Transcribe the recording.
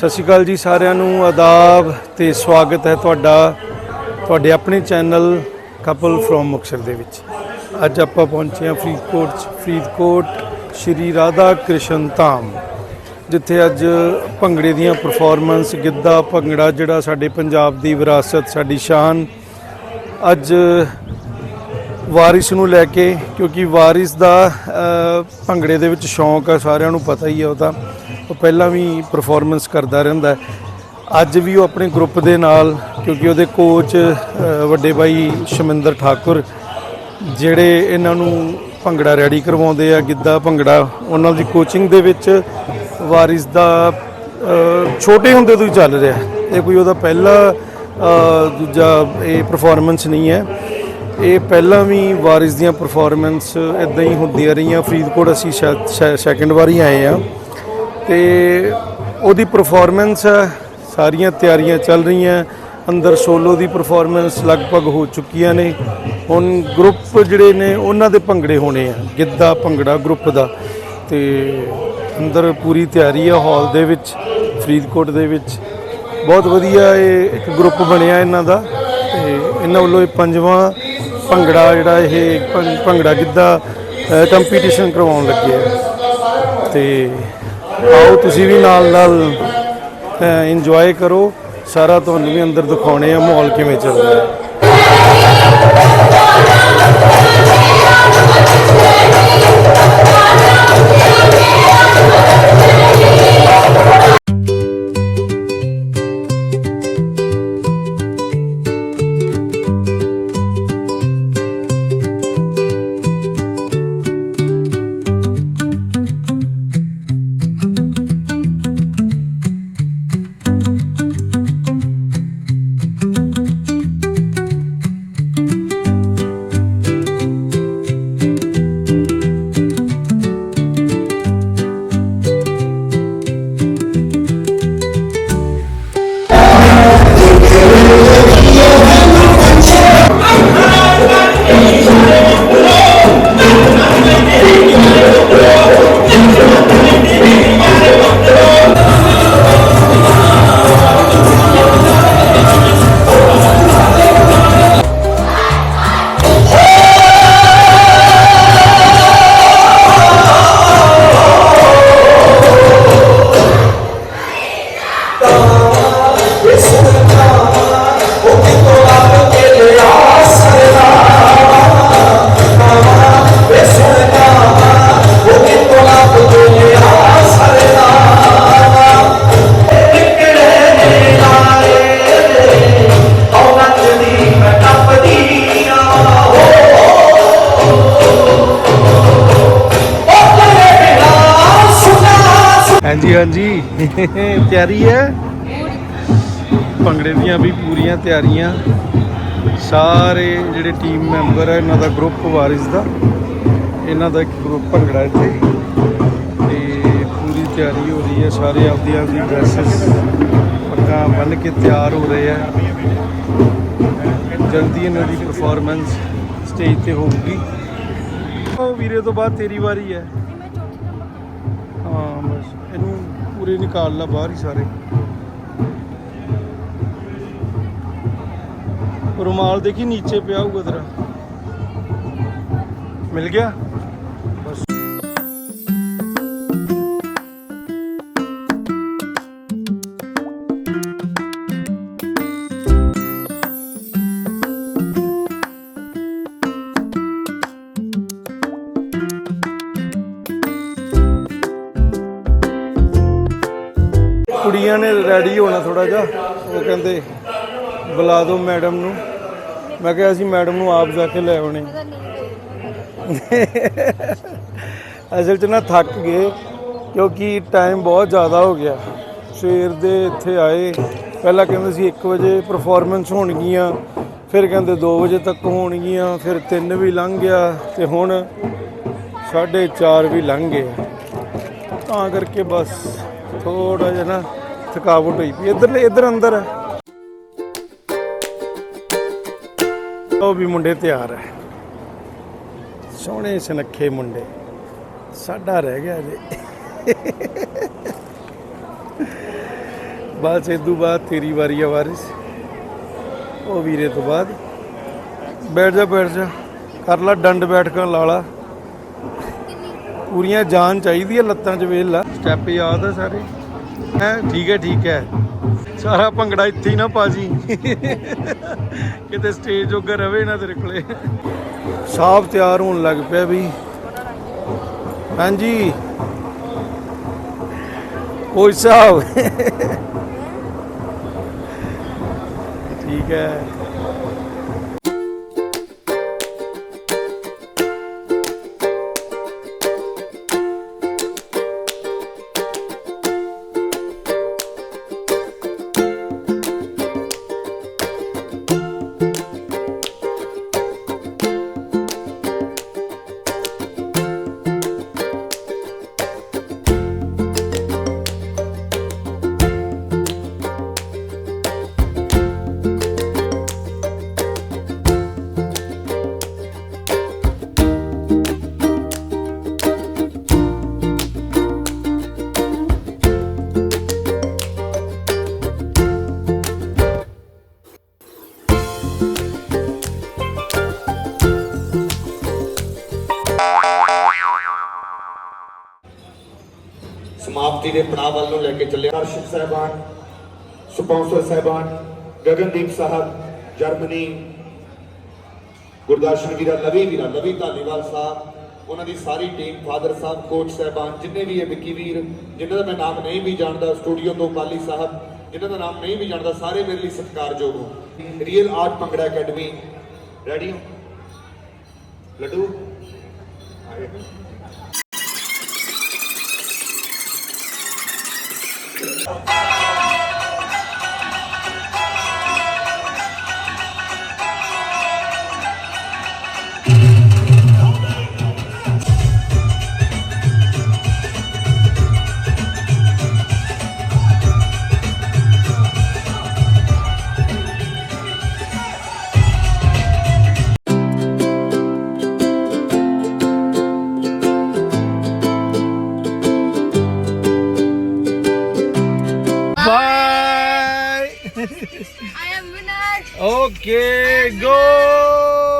ਸਤਿ ਸ਼੍ਰੀ ਅਕਾਲ ਜੀ ਸਾਰਿਆਂ ਨੂੰ, ਆਦਾਬ ਤੇ ਸਵਾਗਤ ਹੈ ਤੁਹਾਡਾ, ਤੁਹਾਡੇ ਆਪਣੇ ਚੈਨਲ ਕਪਲ ਫਰੋਮ ਮੁਕਤਸਰ ਦੇ ਵਿੱਚ ਅੱਜ ਆਪਾਂ ਪਹੁੰਚੇ ਹਾਂ ਫਰੀਦਕੋਟ 'ਚ। ਫਰੀਦਕੋਟ ਸ਼੍ਰੀ ਰਾਧਾ ਕ੍ਰਿਸ਼ਨ ਧਾਮ, ਜਿੱਥੇ ਅੱਜ ਭੰਗੜੇ ਦੀਆਂ ਪਰਫਾਰਮੈਂਸ ਗਿੱਧਾ, ਭੰਗੜਾ ਜਿਹੜਾ ਸਾਡੇ ਪੰਜਾਬ ਦੀ ਵਿਰਾਸਤ, ਸਾਡੀ ਸ਼ਾਨ, ਅੱਜ ਵਾਰਿਸ ਨੂੰ ਲੈ ਕੇ, ਕਿਉਂਕਿ ਵਾਰਿਸ ਦਾ ਭੰਗੜੇ ਦੇ ਵਿੱਚ ਸ਼ੌਂਕ ਆ, ਸਾਰਿਆਂ ਨੂੰ ਪਤਾ ਹੀ ਹੈ ਉਹਦਾ ਉਹ ਪਹਿਲਾਂ ਵੀ ਪਰਫਾਰਮੈਂਸ ਕਰਦਾ ਰਹਿੰਦਾ ਅੱਜ ਵੀ ਉਹ ਆਪਣੇ ਗਰੁੱਪ ਦੇ ਨਾਲ, ਕਿਉਂਕਿ ਉਹਦੇ ਕੋਚ ਵੱਡੇ ਭਾਈ ਸ਼ਮਿੰਦਰ ਠਾਕੁਰ, ਜਿਹੜੇ ਇਹਨਾਂ ਨੂੰ ਭੰਗੜਾ ਰੈਡੀ ਕਰਵਾਉਂਦੇ ਆ, ਗਿੱਧਾ, ਭੰਗੜਾ, ਉਹਨਾਂ ਦੀ ਕੋਚਿੰਗ ਦੇ ਵਿੱਚ ਵਾਰਿਸ ਦਾ ਛੋਟੇ ਹੁੰਦੇ ਤੋਂ ਹੀ ਚੱਲ ਰਿਹਾ ਇਹ ਕੋਈ ਉਹਦਾ ਪਹਿਲਾ ਦੂਜਾ ਇਹ ਪਰਫਾਰਮੈਂਸ ਨਹੀਂ ਹੈ। ਇਹ ਪਹਿਲਾਂ ਵੀ ਵਾਰਿਸ ਦੀਆਂ ਪਰਫਾਰਮੈਂਸ ਇਦਾਂ ਹੀ ਹੁੰਦੀਆਂ ਰਹੀਆਂ। ਫਰੀਦਕੋਟ ਅਸੀਂ ਸ਼ਾਇਦ ਸੈਕਿੰਡ ਵਾਰੀ ਆਏ ਆ ਤੇ ਉਹਦੀ ਪਰਫਾਰਮੈਂਸ ਸਾਰੀਆਂ ਤਿਆਰੀਆਂ ਚੱਲ ਰਹੀਆਂ, ਅੰਦਰ ਸੋਲੋ ਦੀ ਪਰਫਾਰਮੈਂਸ ਲਗਭਗ ਹੋ ਚੁੱਕੀਆਂ ਨੇ। ਹੁਣ ਗਰੁੱਪ ਜਿਹੜੇ ਨੇ, ਉਹਨਾਂ ਦੇ ਭੰਗੜੇ ਹੋਣੇ ਆ, ਗਿੱਧਾ ਭੰਗੜਾ ਗਰੁੱਪ ਦਾ। ਤੇ ਅੰਦਰ ਪੂਰੀ ਤਿਆਰੀ ਆ ਹਾਲ ਦੇ ਵਿੱਚ, ਫਰੀਦਕੋਟ ਦੇ ਵਿੱਚ। ਬਹੁਤ ਵਧੀਆ ਇਹ ਇੱਕ ਗਰੁੱਪ ਬਣਿਆ ਇਹਨਾਂ ਦਾ। ਤੇ ਇਹਨਾਂ ਵੱਲੋਂ ਇਹ ਪੰਜਵਾਂ ਭੰਗੜਾ ਜਿਹੜਾ ਇਹ ਭੰ- ਭੰਗੜਾ ਗਿੱਧਾ ਕੰਪੀਟੀਸ਼ਨ ਕਰਵਾਉਣ ਲੱਗੇ ਆ। ਤੇ ਆਓ ਤੁਸੀਂ ਵੀ ਨਾਲ ਨਾਲ ਇੰਜੋਏ ਕਰੋ। ਸਾਰਾ ਤੁਹਾਨੂੰ ਵੀ ਅੰਦਰ ਦਿਖਾਉਣੇ ਆ ਮਾਹੌਲ ਕਿਵੇਂ ਚੱਲਦਾ ਹੈ ਹਾਂਜੀ ਹਾਂਜੀ। ਤਿਆਰੀ ਹੈ? ਭੰਗੜੇ ਦੀਆਂ ਵੀ ਪੂਰੀਆਂ ਤਿਆਰੀਆਂ। ਸਾਰੇ ਜਿਹੜੇ ਟੀਮ ਮੈਂਬਰ ਹੈ ਇਹਨਾਂ ਦਾ ਗਰੁੱਪ ਵਾਰਿਸ ਦਾ। ਇਹਨਾਂ ਦਾ ਇੱਕ ਗਰੁੱਪ ਭੰਗੜਾ ਇੱਥੇ। ਤੇ ਪੂਰੀ ਤਿਆਰੀ ਹੋ ਰਹੀ ਹੈ ਸਾਰੇ ਆਪਦੀ ਆਪਦੀ ਡਰੈਸਸ ਪੱਗਾਂ ਬੰਨ ਕੇ ਤਿਆਰ ਹੋ ਰਹੇ ਆ। ਜਲਦੀ ਇਹਨਾਂ ਦੀ ਪਰਫਾਰਮੈਂਸ ਸਟੇਜ ਤੇ ਹੋਊਗੀ। ਉਹ ਵੀਰੇ ਤੋਂ ਬਾਅਦ ਤੇਰੀ ਵਾਰੀ ਹੈ। ਹਾਂ ਬਸ। ਇਹਨੂੰ ਪੂਰੇ ਨਿਕਾਲ ਲਾ ਬਾਹਰ ਹੀ ਸਾਰੇ। ਰੁਮਾਲ ਦੇਖੀ, ਨੀਚੇ ਪਿਆ ਹੋਊਗਾ ਤੇਰਾ। ਮਿਲ ਗਿਆ? ਬਸ। ਕੁੜੀਆਂ ਨੇ ਰੈਡੀ ਹੋਣਾ ਥੋੜਾ ਜਿਹਾ, ਉਹ ਕਹਿੰਦੇ, ਬੁਲਾ ਦਿਓ ਮੈਡਮ ਨੂੰ। ਮੈਂ ਕਿਹਾ ਅਸੀਂ ਮੈਡਮ ਨੂੰ ਆਪ ਜਾ ਕੇ ਲੈ ਆਉਣੇ। ਅਸਲ 'ਚ ਨਾ ਥੱਕ ਗਏ ਕਿਉਂਕਿ ਟਾਈਮ ਬਹੁਤ ਜ਼ਿਆਦਾ ਹੋ ਗਿਆ। ਸਵੇਰ ਦੇ ਇੱਥੇ ਆਏ ਪਹਿਲਾਂ ਕਹਿੰਦੇ ਸੀ 1 ਵਜੇ ਪਰਫਾਰਮੈਂਸ ਹੋਣਗੀਆਂ ਫਿਰ ਕਹਿੰਦੇ 2 ਵਜੇ ਤੱਕ ਹੋਣਗੀਆਂ ਫਿਰ 3 ਵੀ ਲੰਘ ਗਿਆ ਤੇ ਹੁਣ 4:30 ਵੀ ਲੰਘ ਗਏ। ਤਾਂ ਕਰਕੇ ਬਸ ਥੋੜਾ ਜਿਹਾ ਨਾ ਥਕਾਵਟ ਹੋਈ ਪਈ। ਇੱਧਰ ਇੱਧਰ ਅੰਦਰ ਹੈ ਉਹ ਵੀ ਮੁੰਡੇ ਤਿਆਰ ਹੈ ਸੋਹਣੇ ਸੁਨੱਖੇ ਮੁੰਡੇ। ਸਾਡਾ ਰਹਿ ਗਿਆ ਜੀ। ਬਸ ਇਦੋਂ ਬਾਅਦ ਤੇਰੀ ਵਾਰੀ ਆ ਵਾਰਿਸ। ਉਹ ਵੀਰੇ ਤੋਂ ਬਾਅਦ। ਬੈਠ ਜਾ ਬੈਠ ਜਾ। ਕਰ ਲੈ ਡੰਡ ਬੈਠਕਾਂ ਲਾ ਲਾ ਪੂਰੀਆਂ ਜਾਨ ਚਾਹੀਦੀ ਹੈ ਲੱਤਾਂ 'ਚ ਵੇਲ ਲਾ। ਸਟੈਪ ਯਾਦ ਆ ਸਾਰੇ। ਹੈ, ਠੀਕ ਹੈ ਠੀਕ ਹੈ। ਸਾਰਾ ਭੰਗੜਾ ਇੱਥੇ ਹੀ ਨਾ ਪਾ ਕਿਤੇ ਸਟੇਜ ਜੋਗਾ ਰਵੇ ਨਾ ਤੇਰੇ ਕੋਲੇ। ਸਾਫ਼ ਤਿਆਰ ਹੋਣ ਲੱਗ ਪਿਆ ਵੀ। ਹਾਂਜੀ। ਕੋਈ ਸਾਹਿਬ ਠੀਕ ਹੈ। ਸਮਾਪਤੀ ਦੇ ਪੜਾਅ ਵੱਲ ਨੂੰ ਲੈ ਕੇ ਚੱਲੇ ਦਰਸ਼ਕ ਸਾਹਿਬਾਨ, ਸਪਾਂਸਰ ਸਾਹਿਬਾਨ, ਗਗਨਦੀਪ ਸਾਹਿਬ, ਜਰਮਨੀ, ਗੁਰਦਰਸ਼ਨ ਵੀਰਾ, ਲਵੀ ਵੀਰਾ, ਲਵੀ ਧਾਲੀਵਾਲ ਸਾਹਿਬ, ਉਹਨਾਂ ਦੀ ਸਾਰੀ ਟੀਮ ਫਾਦਰ ਸਾਹਿਬ ਕੋਚ ਸਾਹਿਬਾਨ, ਜਿੰਨੇ ਵੀ ਇਹ ਵਿੱਕੀ ਵੀਰ, ਜਿਨ੍ਹਾਂ ਦਾ ਮੈਂ ਨਾਮ ਨਹੀਂ ਵੀ ਜਾਣਦਾ ਸਟੂਡੀਓ ਤੋਂ ਪਾਲੀ ਸਾਹਿਬ, ਜਿਨ੍ਹਾਂ ਦਾ ਨਾਮ ਨਹੀਂ ਵੀ ਜਾਣਦਾ, ਸਾਰੇ ਮੇਰੇ ਲਈ ਸਤਿਕਾਰਯੋਗ ਹੋ real art Bhangra academy ready ਹੋ? ਲੱਡੂ? ਆਏ ਬਾਏ Okay, go!